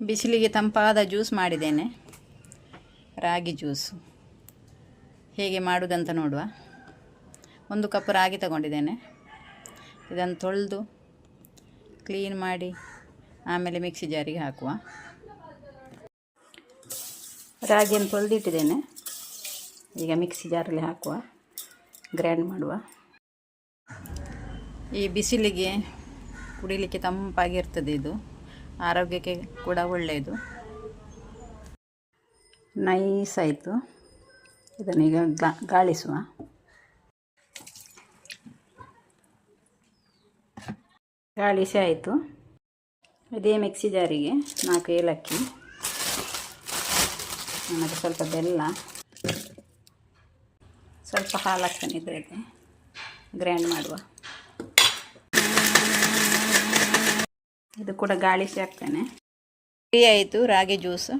ಬಿಸಿಲಿಗೆ ತಂಪಾದ ಜ್ಯೂಸ್ ಮಾಡಿದ್ದೇನೆ. ರಾಗಿ ಜ್ಯೂಸು. ಹೇಗೆ ಮಾಡುವುದಂತ ನೋಡುವ. ಒಂದು ಕಪ್ ರಾಗಿ ತಗೊಂಡಿದ್ದೇನೆ. ಇದನ್ನು ತೊಳೆದು ಕ್ಲೀನ್ ಮಾಡಿ ಆಮೇಲೆ ಮಿಕ್ಸಿ ಜಾರಿಗೆ ಹಾಕುವ. ರಾಗಿಯನ್ನು ತೊಳೆದಿಟ್ಟಿದ್ದೇನೆ. ಈಗ ಮಿಕ್ಸಿ ಜಾರಲ್ಲಿ ಹಾಕುವ. ಗ್ರೈಂಡ್ ಮಾಡುವ. ಈ ಬಿಸಿಲಿಗೆ ಕುಡಿಲಿಕ್ಕೆ ತಂಪಾಗಿರ್ತದೆ ಇದು. ಆರೋಗ್ಯಕ್ಕೆ ಕೂಡ ಒಳ್ಳೆಯದು. ನೈಸ್ ಆಯಿತು. ಇದನ್ನೀಗ ಗಾಳಿಸುವ. ಗಾಳಿಸಿ ಆಯಿತು. ಇದೇ ಮಿಕ್ಸಿ ಜಾರಿಗೆ ನಾಲ್ಕು ಏಲಕ್ಕಿ ಮತ್ತು ಸ್ವಲ್ಪ ಬೆಲ್ಲ, ಸ್ವಲ್ಪ ಹಾಲು ಹಾಕ್ತಾನೆ ಗ್ರೈಂಡ್ ಮಾಡುವ. ಇದು ಕೂಡ ಗಾಳಿಸಿ ಹಾಕ್ತೇನೆ ಫ್ರೀ ಆಯಿತು ರಾಗಿ ಜ್ಯೂಸು.